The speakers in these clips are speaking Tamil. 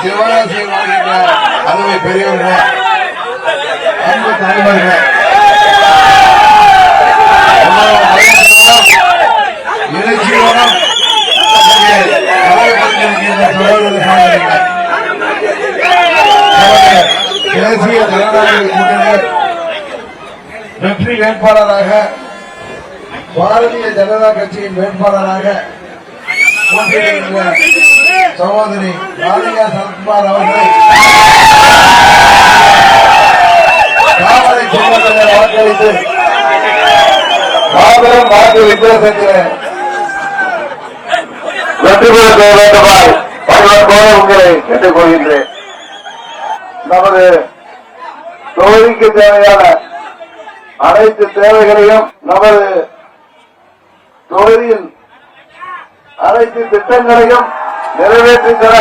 சிவகாசியில் வாழ்கின்ற அருமை பெரியவர்கள் அன்பு தலைவர்கள். எழுச்சியோடும் தேசிய ஜனநாயக கூட்டணி வெற்றி வேட்பாளராக பாரதிய ஜனதா கட்சியின் வேட்பாளராக போட்டியிடுகின்ற சகோதரி ராதிகா சரத்குமார் அவர்களை காவலை சின்னத்திலே வாக்களித்து மாபெரும் வாக்கு வித்தியாசத்திலே வெற்றி பெற வேண்டுமாய் பகவான் உங்களை கேட்டுக்கொள்கின்றேன். நமது தொகுதிக்கு தேவையான அனைத்து தேவைகளையும் நமது தொகுதியில் அனைத்து திட்டங்களையும் நிறைவேற்றுகிற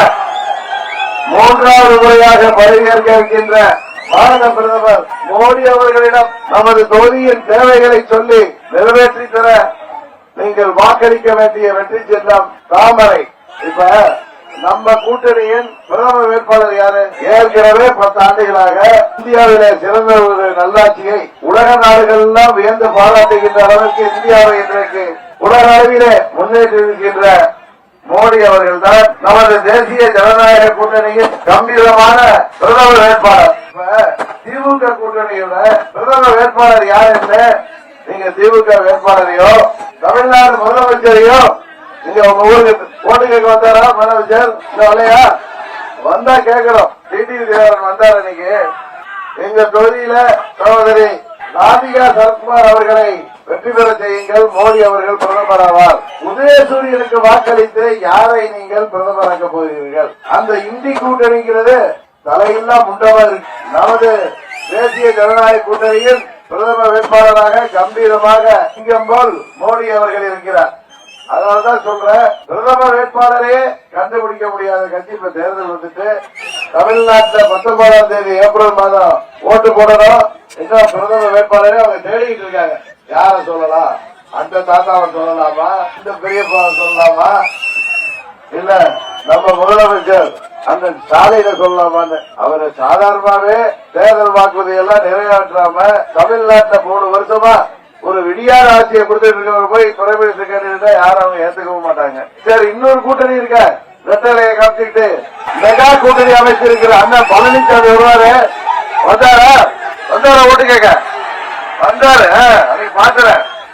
மூன்றாவது முறையாக பதவியேற்க இருக்கின்ற பாரத பிரதமர் மோடி அவர்களிடம் நமது தொகுதியின் தேவைகளை சொல்லி நிறைவேற்றி தர நீங்கள் வாக்களிக்க வேண்டிய வெற்றி செல்லம் தாமரை. இப்ப நம்ம கூட்டணியின் பிரதம வேட்பாளர் யாரு? ஏற்கனவே பத்து ஆண்டுகளாக இந்தியாவிலே சிறந்த ஒரு நல்லாட்சியை உலக நாடுகள் எல்லாம் வியந்து பாராட்டுகின்ற அளவுக்கு இந்தியாவை இன்றைக்கு உலக அளவிலே முன்னேற்றிருக்கின்ற மோடி அவர்கள் தான் நமது தேசிய ஜனநாயக கூட்டணியின் கம்பீரமான பிரதம வேட்பாளர். திமுக கூட்டணியோட பிரதம வேட்பாளர் யார் என்று நீங்க திமுக வேட்பாளரையோ தமிழ்நாடு முதலமைச்சரையோ நீங்க உங்க ஊருக்கு ஓட்டு கேட்க வந்தாரா முதலமைச்சர்? இந்த வந்தா கேட்கிறோம். டிடிவி தேவரன் வந்தார் இன்னைக்கு எங்க தொகுதியில சகோதரி ராதிகா சரத்குமார் அவர்களை வெற்றி பெற செய்யுங்கள். மோடி அவர்கள் பிரதமர் ஆவார். உதயசூரியனுக்கு வாக்களித்து யாரை நீங்கள் பிரதமராக்க போகிறீர்கள்? அந்த இந்தி கூட்டணிங்கிறது தலையில்லா முண்டவர் நமது தேசிய ஜனநாயக கூட்டணியில் பிரதம வேட்பாளராக கம்பீரமாக சிங்கம் போல் மோடி அவர்கள் இருக்கிறார். அதனாலதான் சொல்றேன் பிரதம வேட்பாளரே கண்டுபிடிக்க முடியாத கட்சி இப்ப தேர்தல் வந்துட்டு தமிழ்நாட்டில் பத்தொன்பதாம் தேதி ஏப்ரல் மாதம் ஓட்டு போடணும். இன்னும் பிரதம வேட்பாளரே அவங்க தேடிக்கிட்டு இருக்காங்க. யார சொல்லலாம் அந்த தாத்தாவை சொல்லலாமா? இந்த பெரியப்பாவை சொல்லலாமா? இல்ல நம்ம முதலமைச்சர் அந்த சாலையில சொல்லலாமான்னு. அவரை சாதாரணமாவே தேர்தல் வாக்குறுதி எல்லாம் நிறைவேற்றாம தமிழ்நாட்டில் மூணு வருஷமா ஒரு விடியாத ஆட்சியை கொடுத்துட்டு இருக்கவங்க போய் துறை மினிஸ்டர் கேட்டு யாரும் அவங்க ஏத்துக்கவும் மாட்டாங்க. சரி இன்னொரு கூட்டணி இருக்க? ரெட்டலையை காமிச்சுக்கிட்டு மெகா கூட்டணி அமைச்சிருக்கிற அண்ணன் பழனிசாமி வருவாரு. வந்தாரா? வந்தாரா ஓட்டு கேட்க? வந்தாரு ஆ,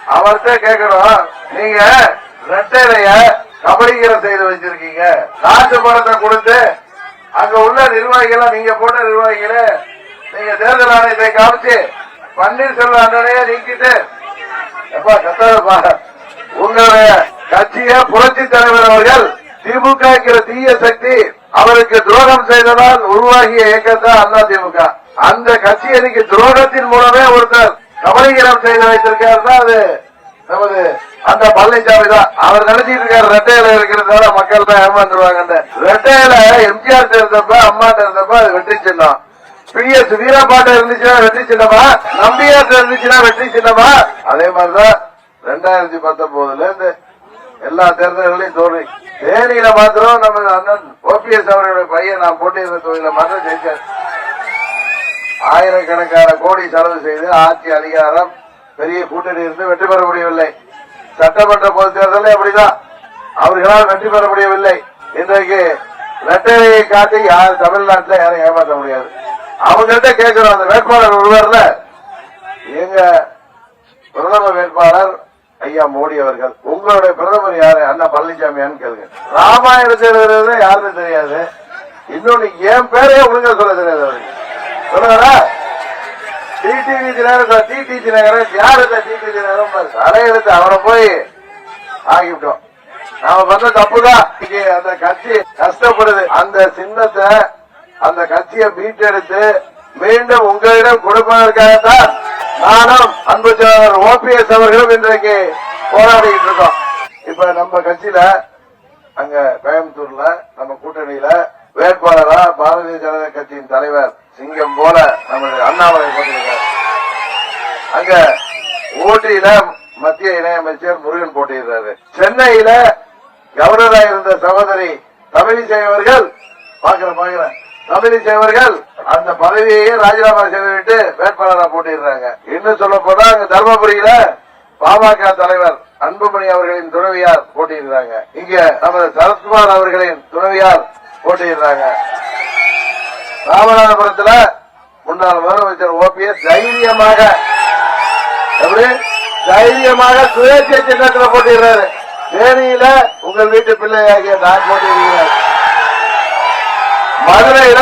அவர்கிட்ட கேக்குறோம். நீங்க ரெட்டையிலைய கபடிக்கிற செய்து வச்சிருக்கீங்க. காசு பணத்தை கொடுத்து அங்க உள்ள நிர்வாகிகள நீங்க போட்ட நிர்வாகிகளே நீங்க தேர்தல் ஆணையத்தை காமிச்சு பன்னீர்செல்வம் அண்ணனையே நீக்கிட்டு எப்பா கத்தப்பா உங்களுடைய கட்சிய புரட்சி தலைவர் அவர்கள் திமுக தீய சக்தி அவருக்கு துரோகம் செய்ததால் உருவாகிய இயக்கத்தான் அண்ணா திமுக. அந்த கட்சி இன்னைக்கு துரோகத்தின் மூலமே ஒருத்தர் கபலீகரம் செய்து வைத்திருக்காருன்னா அது நமது அந்த பழனிசாமி தான். அவர் நினைச்சிட்டு இருக்காரு ரெட்டையில இருக்கிறதால மக்கள் தான் ஏமாந்துருவாங்க ரெட்டையில எம்ஜிஆர் இருந்தப்ப அம்மா இருந்தப்ப அது வெற்றி சின்னம். பிஎஸ் எஸ் இருந்துச்சுன்னா வெற்றி சின்னமா? நம்பியார் இருந்துச்சுன்னா வெற்றி சின்னமா? அதே மாதிரிதான் ரெண்டாயிரத்தி பத்தொன்பதுல இருந்து எல்லா தேர்தல்களையும் தோல்வி தேனியில மாத்திரம் நம்ம அண்ணன் ஓபிஎஸ் அவர்களுடைய பையன் நான் போட்டியிருந்த தொகுதியில மாத்திரம் ஜெயிச்சார். ஆயிரக்கணக்கான கோடி செலவு செய்து ஆட்சி அதிகாரம் பெரிய கூட்டணி இருந்து வெற்றி பெற முடியவில்லை. சட்டமன்ற பொது தேர்தலில் அப்படிதான். அவர்களால் வெற்றி பெற முடியவில்லை. இன்றைக்கு ரெட்டையை காட்டி யார் தமிழ்நாட்டில் யாரும் ஏமாற்ற முடியாது. அவங்கள்ட்ட கேட்கிறோம் அந்த வேட்பாளர் ஒருவர்ல. எங்க பிரதம வேட்பாளர் ஐயா மோடி அவர்கள். உங்களுடைய பிரதமர் யாரு? அண்ணா பழனிசாமியான்னு கேளுங்க. ராமாயணத்தில் யாருன்னு தெரியாது. இன்னொன்னு என் பேரையே ஒழுங்கா சொல்ல தெரியாது அவருக்கு. சொல்லுங்களா டிடிவி தினகரன் டிடி தினகரன் யார் இந்த டிடி தினகரன் தலையெடுத்து அவரை போய் ஆகிவிட்டோம் நாம பண்ண தப்புதான். இன்னைக்கு அந்த கட்சி கஷ்டப்படுது. அந்த சின்னத்தை அந்த கட்சியை மீட்டெடுத்து மீண்டும் உங்களிடம் கொடுப்பதற்காகத்தான் நானும் அன்பு சகோதரர் ஓபிஎஸ் அவர்களும் இன்றைக்கு போராடிக்கிட்டு இருக்கோம். இப்ப நம்ம கட்சியில அங்க கோயம்புத்தூர்ல நம்ம கூட்டணியில வேட்பாளரா பாரதிய ஜனதா கட்சியின் தலைவர் சிங்கம் போல நம்முடைய அண்ணாமலை போட்டிருக்காரு. அங்க ஊட்டியில மத்திய இணையமைச்சர் முருகன் போட்டியிருந்தாரு சென்னையில கவர்னரா இருந்த சகோதரி தமிழிசை அவர்கள் பாக்குறேன் பாக்குறேன் தமிழிசை அவர்கள் அந்த பதவியையே ராஜினாமா செய்துவிட்டு வேட்பாளராக போட்டியிருந்தாங்க இன்னும் சொல்ல போனா அங்க தர்மபுரியில பாமக தலைவர் அன்புமணி அவர்களின் துணைவியார் போட்டியிருந்தாங்க இங்க நமது சரத்குமார் அவர்களின் துணைவியார் போட்டியிருந்தாங்க ராமநாதபுரத்துல முன்னாள் முதலமைச்சர் ஓபிஎஸ் தைரியமாக எப்படி? தைரியமாக சுயேட்சை சின்னத்துல போட்டிடுறாரு. தேனியில உங்கள் வீட்டு பிள்ளையாகிய நான் போட்டியிருக்கிறேன் மதுரையில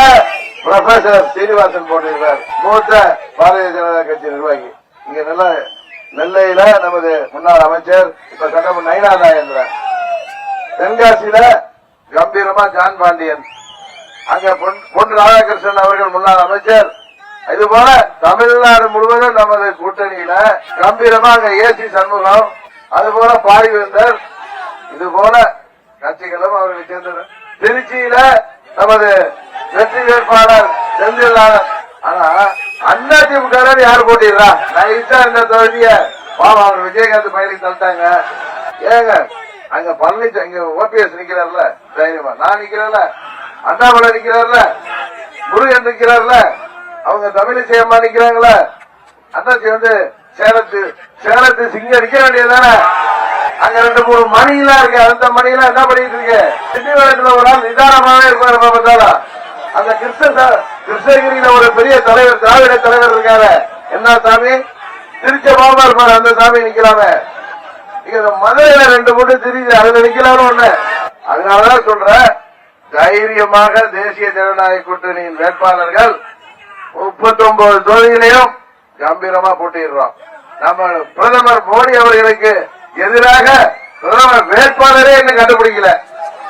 ப்ரொஃபசர் சீனிவாசன் போட்டிருக்கார் மூத்த பாரதிய ஜனதா கட்சி நிர்வாகி. இங்க நல்ல நெல்லையில நமது முன்னாள் அமைச்சர் இப்ப சட்டம் நைனா நாயந்திரன் தென்காசியில கம்பீரமா ஜான் பாண்டியன். அங்க பொன்- ராதாகிருஷ்ணன் அவர்கள் முன்னாள் அமைச்சர். இது போல தமிழ்நாடு முழுவதும் நமது கூட்டணியில கம்பீரமா அங்க ஏசி சண்முகம் அது போல பாரிவேந்தர் இது போல கட்சிகளும் அவர்களை சேர்ந்தனர். திருச்சியில நமது வெற்றி வேட்பாளர் செந்தில்நாதன். ஆனா அண்ணா திமுக யார் போட்டிடுறா நைஸா இந்த தொகுதிய பாவம் அவர் விஜயகாந்த் பயிலுக்கு தள்ளிட்டாங்க. ஏங்க அங்க பழனிசாமி இங்க ஓபிஎஸ் நிக்கிறார்ல தைரியமா? நான் நிக்கிறேன்ல அண்ணாமலை நிக்கிறார்ல முருகன் நிற்கிறார்ல அவங்க தமிழிசை அம்மா நிக்கிறாங்களா. அண்ணாச்சி வந்து சேலத்து சேலத்து சிங்கம் நிக்க வேண்டியதுதானே? அங்க ரெண்டு மூணு மணிலாம் இருக்கு. அந்த மணிலாம் என்ன பண்ணிட்டு இருக்கு? திண்டிவனத்துல ஒரு ஆள் நிதானமாவே இருப்பாரு பார்த்தாலும் அந்த கிருஷ்ண கிருஷ்ணகிரியில ஒரு பெரிய தலைவர் திராவிட தலைவர் இருக்காரு. என்ன சாமி? திருச்ச பாபா இருப்பாரு அந்த சாமி நிக்கலாமே. இங்க மதுரையில ரெண்டு மூணு திரிஞ்சு அதுல நிக்கலாம்னு ஒண்ணு. அதனாலதான் சொல்றேன் தைரியமாக தேசிய ஜனநாயக கூட்டணியின் வேட்பாளர்கள் முப்பத்தி ஒன்பது தொகுதிகளையும் கம்பீரமா போட்டிடுறோம் நம்ம பிரதமர் மோடி அவர்களுக்கு எதிராக பிரதமர் வேட்பாளரே இன்னும் கண்டுபிடிக்கல.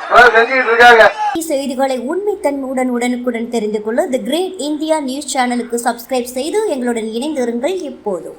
இப்பதான் இருக்காங்க. செய்திகளை உண்மைத்தன்மையுடன் உடனுக்குடன் தெரிந்து கொள்ள தி கிரேட் இந்தியா நியூஸ் சேனலுக்கு சப்ஸ்கிரைப் செய்து எங்களுடன் இணைந்திருங்கள் இப்போதும்.